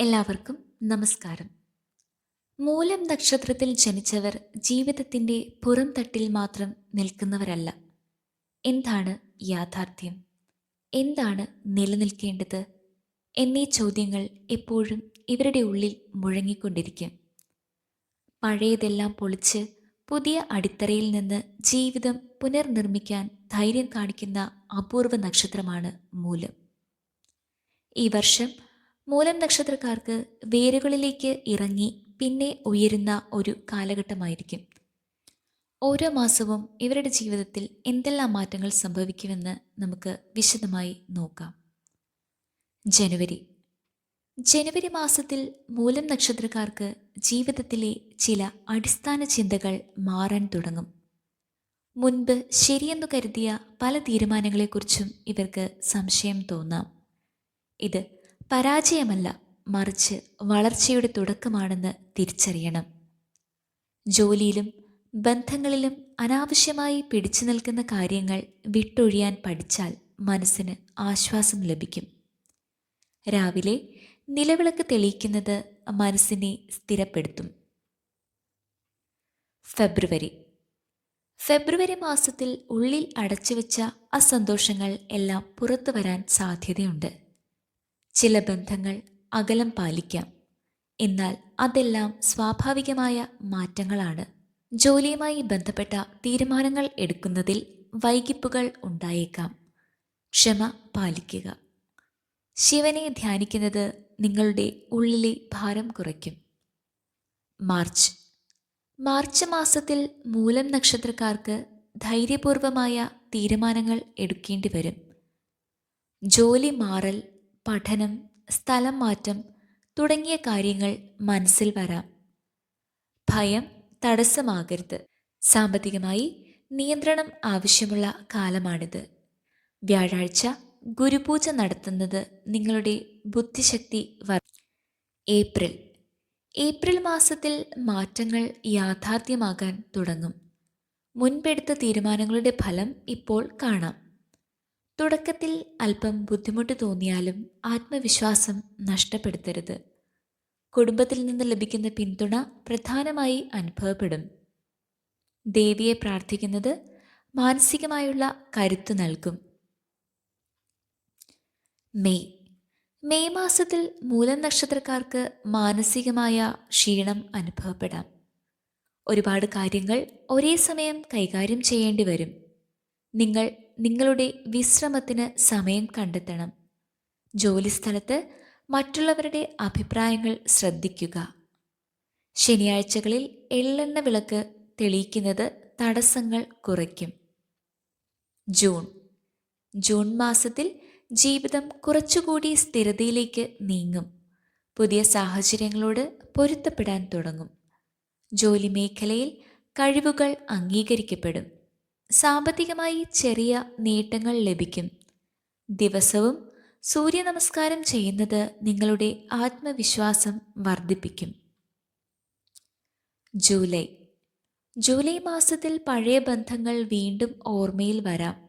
എല്ലാവർക്കും നമസ്കാരം. മൂലം നക്ഷത്രത്തിൽ ജനിച്ചവർ ജീവിതത്തിന്റെ പുറം തട്ടിൽ മാത്രം നിൽക്കുന്നവരല്ല. എന്താണ് യാഥാർത്ഥ്യം? എന്താണ് നിലനിൽക്കേണ്ടത്? എന്നീ ചോദ്യങ്ങൾ എപ്പോഴും ഇവരുടെ ഉള്ളിൽ മുഴങ്ങിക്കൊണ്ടിരിക്കും. പഴയതെല്ലാം പൊളിച്ച് പുതിയ അടിത്തറയിൽ നിന്ന് ജീവിതം പുനർനിർമ്മിക്കാൻ ധൈര്യം കാണിക്കുന്ന അപൂർവ നക്ഷത്രമാണ് മൂലം. ഈ വർഷം മൂലം നക്ഷത്രക്കാർക്ക് വേരുകളിലേക്ക് ഇറങ്ങി പിന്നെ ഉയരുന്ന ഒരു കാലഘട്ടമായിരിക്കും. ഓരോ മാസവും ഇവരുടെ ജീവിതത്തിൽ എന്തെല്ലാം മാറ്റങ്ങൾ സംഭവിക്കുമെന്ന് നമുക്ക് വിശദമായി നോക്കാം. ജനുവരി. ജനുവരി മാസത്തിൽ മൂലം നക്ഷത്രക്കാർക്ക് ജീവിതത്തിലെ ചില അടിസ്ഥാന ചിന്തകൾ മാറാൻ തുടങ്ങും. മുൻപ് ശരിയെന്നു കരുതിയ പല തീരുമാനങ്ങളെക്കുറിച്ചും ഇവർക്ക് സംശയം തോന്നാം. ഇത് പരാജയമല്ല മറിച്ച് വളർച്ചയുടെ തുടക്കമാണെന്ന് തിരിച്ചറിയണം. ജോലിയിലും ബന്ധങ്ങളിലും അനാവശ്യമായി പിടിച്ചു നിൽക്കുന്ന കാര്യങ്ങൾ വിട്ടൊഴിയാൻ പഠിച്ചാൽ മനസ്സിന് ആശ്വാസം ലഭിക്കും. രാവിലെ നിലവിളക്ക് തെളിയിക്കുന്നത് മനസ്സിനെ സ്ഥിരപ്പെടുത്തും. ഫെബ്രുവരി. ഫെബ്രുവരി മാസത്തിൽ ഉള്ളിൽ അടച്ചുവെച്ച അസന്തോഷങ്ങൾ എല്ലാം പുറത്തു വരാൻ സാധ്യതയുണ്ട്. ചില ബന്ധങ്ങൾ അകലം പാലിക്കാം. എന്നാൽ അതെല്ലാം സ്വാഭാവികമായ മാറ്റങ്ങളാണ്. ജോലിയുമായി ബന്ധപ്പെട്ട തീരുമാനങ്ങൾ എടുക്കുന്നതിൽ വൈകിപ്പുകൾ ഉണ്ടായേക്കാം. ക്ഷമ പാലിക്കുക. ശിവനെ ധ്യാനിക്കുന്നത് നിങ്ങളുടെ ഉള്ളിലെ ഭാരം കുറയ്ക്കും. മാർച്ച്. മാർച്ച് മാസത്തിൽ മൂലം നക്ഷത്രക്കാർക്ക് ധൈര്യപൂർവമായ തീരുമാനങ്ങൾ എടുക്കേണ്ടി വരും ജോലി മാറൽ പഠനം സ്ഥലം മാറ്റം തുടങ്ങിയ കാര്യങ്ങൾ മനസ്സിൽ വരാം. ഭയം തടസ്സമാകരുത്. സാമ്പത്തികമായി നിയന്ത്രണം ആവശ്യമുള്ള കാലമാണിത്. വ്യാഴാഴ്ച ഗുരുപൂജ നടത്തുന്നത് നിങ്ങളുടെ ബുദ്ധിശക്തി വർ ഏപ്രിൽ. ഏപ്രിൽ മാസത്തിൽ മാറ്റങ്ങൾ യാഥാർത്ഥ്യമാകാൻ തുടങ്ങും. മുൻപെടുത്ത തീരുമാനങ്ങളുടെ ഫലം ഇപ്പോൾ കാണാം. തുടക്കത്തിൽ അല്പം ബുദ്ധിമുട്ട് തോന്നിയാലും ആത്മവിശ്വാസം നഷ്ടപ്പെടുത്തരുത്. കുടുംബത്തിൽ നിന്ന് ലഭിക്കുന്ന പിന്തുണ പ്രധാനമായി അനുഭവപ്പെടും. ദേവിയെ പ്രാർത്ഥിക്കുന്നത് മാനസികമായുള്ള കരുത്ത് നൽകും. മെയ്. മെയ് മാസത്തിൽ മൂലം നക്ഷത്രക്കാർക്ക് മാനസികമായ ക്ഷീണം അനുഭവപ്പെടാം. ഒരുപാട് കാര്യങ്ങൾ ഒരേ സമയം കൈകാര്യം ചെയ്യേണ്ടി വരും. നിങ്ങൾ നിങ്ങളുടെ വിശ്രമത്തിന് സമയം കണ്ടെത്തണം. ജോലിസ്ഥലത്ത് മറ്റുള്ളവരുടെ അഭിപ്രായങ്ങൾ ശ്രദ്ധിക്കുക. ശനിയാഴ്ചകളിൽ എള്ളെണ്ണ വിളക്ക് തെളിയിക്കുന്നത് തടസ്സങ്ങൾ കുറയ്ക്കും. ജൂൺ. ജൂൺ മാസത്തിൽ ജീവിതം കുറച്ചുകൂടി സ്ഥിരതയിലേക്ക് നീങ്ങും. പുതിയ സാഹചര്യങ്ങളോട് പൊരുത്തപ്പെടാൻ തുടങ്ങും. ജോലി മേഖലയിൽ കഴിവുകൾ അംഗീകരിക്കപ്പെടും. സാമ്പത്തികമായി ചെറിയ നേട്ടങ്ങൾ ലഭിക്കും. ദിവസവും സൂര്യ നമസ്കാരം ചെയ്യുന്നത് നിങ്ങളുടെ ആത്മവിശ്വാസം വർദ്ധിപ്പിക്കും. ജൂലൈ. ജൂലൈ മാസത്തിൽ പഴയ ബന്ധങ്ങൾ വീണ്ടും ഓർമ്മയിൽ വരാം.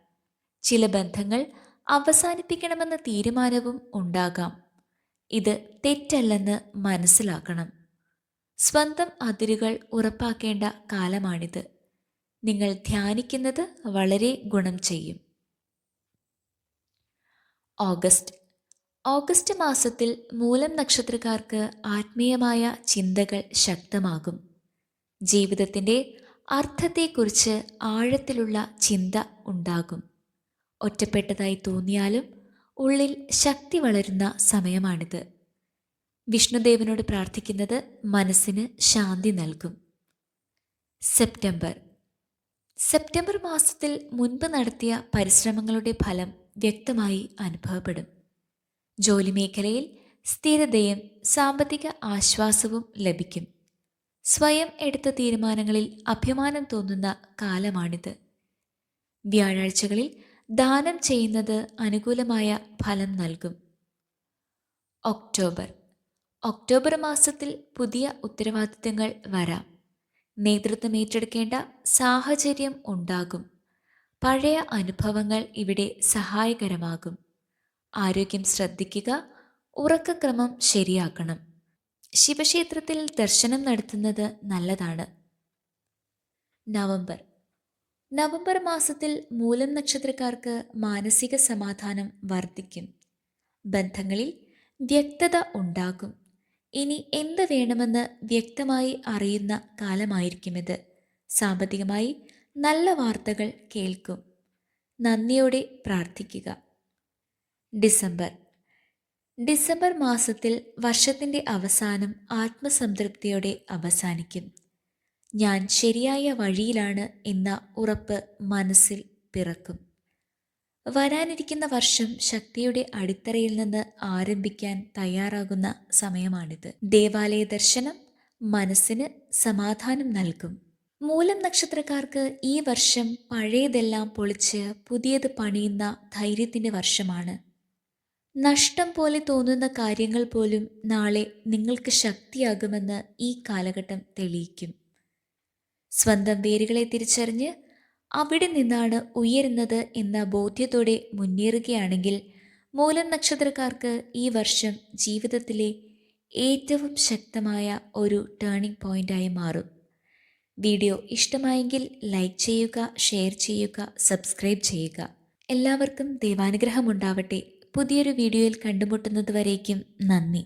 ചില ബന്ധങ്ങൾ അവസാനിപ്പിക്കണമെന്ന തീരുമാനവും ഉണ്ടാകാം. ഇത് തെറ്റല്ലെന്ന് മനസ്സിലാക്കണം. സ്വന്തം അതിരുകൾ ഉറപ്പാക്കേണ്ട കാലമാണിത്. നിങ്ങൾ ധ്യാനിക്കുന്നത് വളരെ ഗുണം ചെയ്യും. ഓഗസ്റ്റ്. ഓഗസ്റ്റ് മാസത്തിൽ മൂലം നക്ഷത്രക്കാർക്ക് ആത്മീയമായ ചിന്തകൾ ശക്തമാകും. ജീവിതത്തിന്റെ അർത്ഥത്തെക്കുറിച്ച് ആഴത്തിലുള്ള ചിന്ത ഉണ്ടാകും. ഒറ്റപ്പെട്ടതായി തോന്നിയാലും ഉള്ളിൽ ശക്തി വളരുന്ന സമയമാണിത്. വിഷ്ണുദേവനോട് പ്രാർത്ഥിക്കുന്നത് മനസ്സിന് ശാന്തി നൽകും. സെപ്റ്റംബർ. സെപ്റ്റംബർ മാസത്തിൽ മുൻപ് നടത്തിയ പരിശ്രമങ്ങളുടെ ഫലം വ്യക്തമായി അനുഭവപ്പെടും. ജോലി മേഖലയിൽ സ്ഥിരതയും സാമ്പത്തിക ആശ്വാസവും ലഭിക്കും. സ്വയം എടുത്ത തീരുമാനങ്ങളിൽ അഭിമാനം തോന്നുന്ന കാലമാണിത്. വ്യാഴാഴ്ചകളിൽ ദാനം ചെയ്യുന്നത് അനുകൂലമായ ഫലം നൽകും. ഒക്ടോബർ. ഒക്ടോബർ മാസത്തിൽ പുതിയ ഉത്തരവാദിത്തങ്ങൾ വരാം. നേതൃത്വം ഏറ്റെടുക്കേണ്ട സാഹചര്യം ഉണ്ടാകും. പഴയ അനുഭവങ്ങൾ ഇവിടെ സഹായകരമാകും. ആരോഗ്യം ശ്രദ്ധിക്കുക ഉറക്കക്രമം ശരിയാക്കണം. ശിവക്ഷേത്രത്തിൽ ദർശനം നടത്തുന്നത് നല്ലതാണ്. നവംബർ. നവംബർ മാസത്തിൽ മൂലം നക്ഷത്രക്കാർക്ക് മാനസിക സമാധാനം വർദ്ധിക്കും. ബന്ധങ്ങളിൽ വ്യക്തത ഉണ്ടാകും. ഇനി എന്ത് വേണമെന്ന് വ്യക്തമായി അറിയുന്ന കാലമായിരിക്കും ഇത് സാമ്പത്തികമായി നല്ല വാർത്തകൾ കേൾക്കും. നന്ദിയോടെ പ്രാർത്ഥിക്കുക. ഡിസംബർ. ഡിസംബർ മാസത്തിൽ വർഷത്തിന്റെ അവസാനം ആത്മസംതൃപ്തിയോടെ അവസാനിക്കും. ഞാൻ ശരിയായ വഴിയിലാണ് എന്ന ഉറപ്പ് മനസ്സിൽ പിറക്കും. വരാനിരിക്കുന്ന വർഷം ശക്തിയുടെ അടിത്തറയിൽ നിന്ന് ആരംഭിക്കാൻ തയ്യാറാകുന്ന സമയമാണിത്. ദേവാലയ ദർശനം മനസ്സിന് സമാധാനം നൽകും. മൂലം നക്ഷത്രക്കാർക്ക് ഈ വർഷം പഴയതെല്ലാം പൊളിച്ച് പുതിയത് പണിയുന്ന ധൈര്യത്തിന്റെ വർഷമാണ്. നഷ്ടം പോലെ തോന്നുന്ന കാര്യങ്ങൾ പോലും നാളെ നിങ്ങൾക്ക് ശക്തിയാകുമെന്ന് ഈ കാലഘട്ടം തെളിയിക്കും. സ്വന്തം വേരുകളെ തിരിച്ചറിഞ്ഞ് അവിടെ നിന്നാണ് ഉയരുന്നത് എന്ന ബോധ്യത്തോടെ മുന്നേറുകയാണെങ്കിൽ മൂലം നക്ഷത്രക്കാർക്ക് ഈ വർഷം ജീവിതത്തിലെ ഏറ്റവും ശക്തമായ ഒരു ടേണിംഗ് പോയിന്റായി മാറും. വീഡിയോ ഇഷ്ടമായെങ്കിൽ ലൈക്ക് ചെയ്യുക ഷെയർ ചെയ്യുക സബ്സ്ക്രൈബ് ചെയ്യുക. എല്ലാവർക്കും ദൈവാനുഗ്രഹമുണ്ടാവട്ടെ. പുതിയൊരു വീഡിയോയിൽ കണ്ടുമുട്ടുന്നതുവരേക്കും നന്ദി.